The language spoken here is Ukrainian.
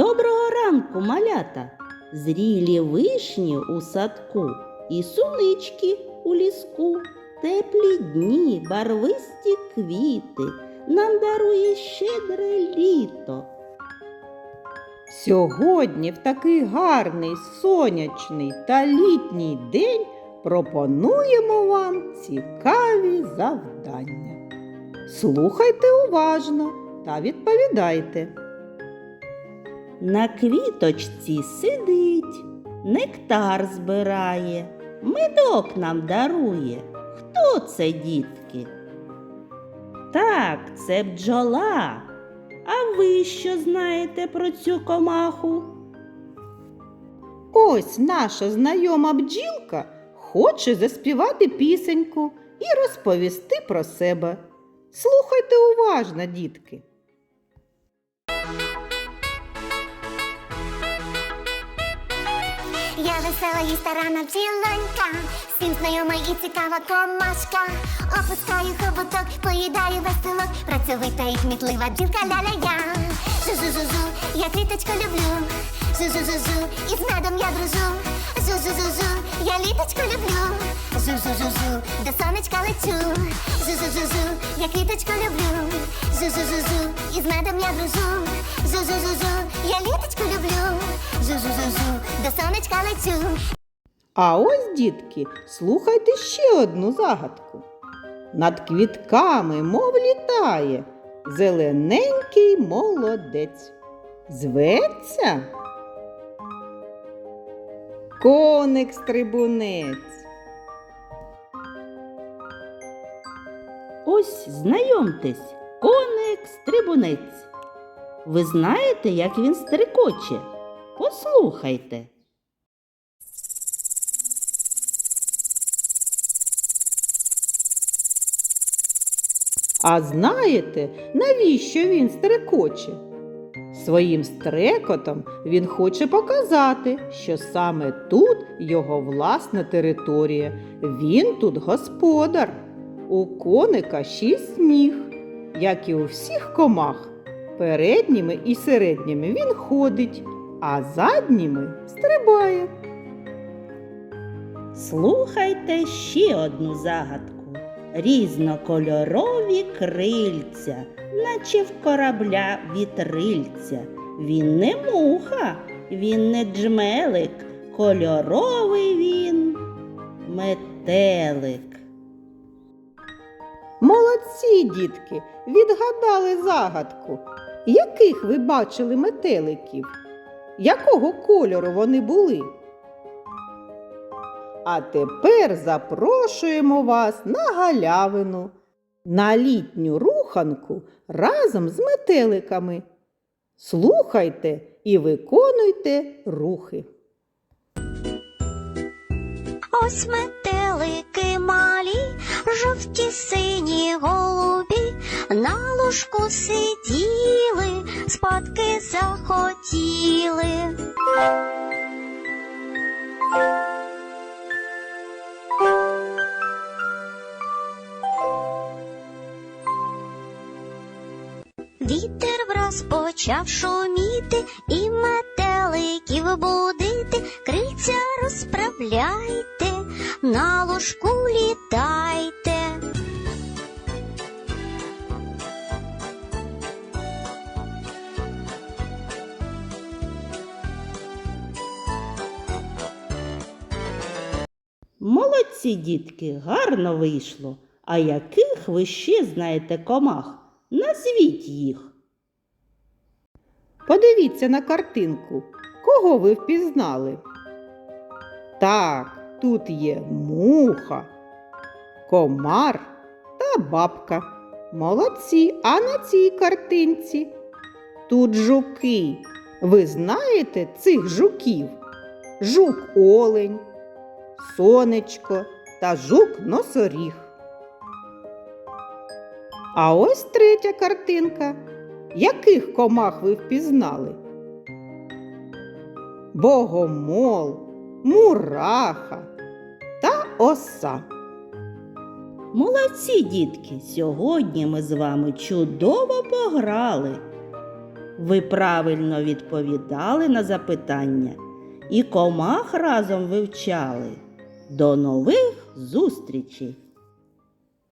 Доброго ранку, малята! Зрілі вишні у садку і сунички у ліску. Теплі дні, барвисті квіти нам дарує щедре літо. Сьогодні в такий гарний сонячний та літній день пропонуємо вам цікаві завдання. Слухайте уважно та відповідайте. На квіточці сидить, нектар збирає, медок нам дарує. Хто це, дітки? Так, це бджола. А ви що знаєте про цю комаху? Ось наша знайома бджілка хоче заспівати пісеньку і розповісти про себе. Слухайте уважно, дітки. Я весела і старана бджілонька, всім знайома і цікава комашка. Опускаю хоботок, поїдаю веселок, працьовита і кмітлива бджілка ля-ля-я. Жу-жу-жу-жу, я квіточку люблю. Жу-жу-жу-жу, і з медом я дружу. Жу-жу-жу-жу, я літочку люблю. Жу-жу-жу-жу, до сонечка лечу. Жу-жу-жу-жу, я квіточку люблю. Жу-жу-жу-жу, і з медом я дружу. Жу-жу-жу-жу, я літочку люблю. Жу-жу-жу-жу, до сонечка лечу. А ось, дітки, слухайте ще одну загадку. Над квітками, мов літає, зелененький молодець. Зветься коник стрибунець. Ось знайомтесь, коник стрибунець. Ви знаєте, як він стрикоче? Послухайте. А знаєте, навіщо він стрекоче? Своїм стрекотом він хоче показати, що саме тут його власна територія. Він тут господар. У коника шість ніг, як і у всіх комах. Передніми і середніми він ходить, а задніми стрибає. Слухайте ще одну загадку. Різнокольорові крильця, наче в корабля вітрильця. Він не муха, він не джмелик, кольоровий він метелик. Молодці, дітки, відгадали загадку. Яких ви бачили метеликів? Якого кольору вони були? А тепер запрошуємо вас на галявину, на літню руханку разом з метеликами. Слухайте і виконуйте рухи. Ось метелики малі, жовті сині голубі, на ложку сиділи, спадки захотіли. Вітер враз почав шуміти і метеликів будити, крильця розправляйте, на ложку літайте. Молодці, дітки, гарно вийшло. А яких ви ще знаєте комах? Назвіть їх. Подивіться на картинку. Кого ви впізнали? Так, тут є муха, комар та бабка. Молодці, а на цій картинці тут жуки. Ви знаєте цих жуків? Жук олень, сонечко та жук носоріг. А ось третя картинка. Яких комах ви впізнали? Богомол, мураха та оса. Молодці, дітки! Сьогодні ми з вами чудово пограли. Ви правильно відповідали на запитання і комах разом вивчали. До нових зустрічей!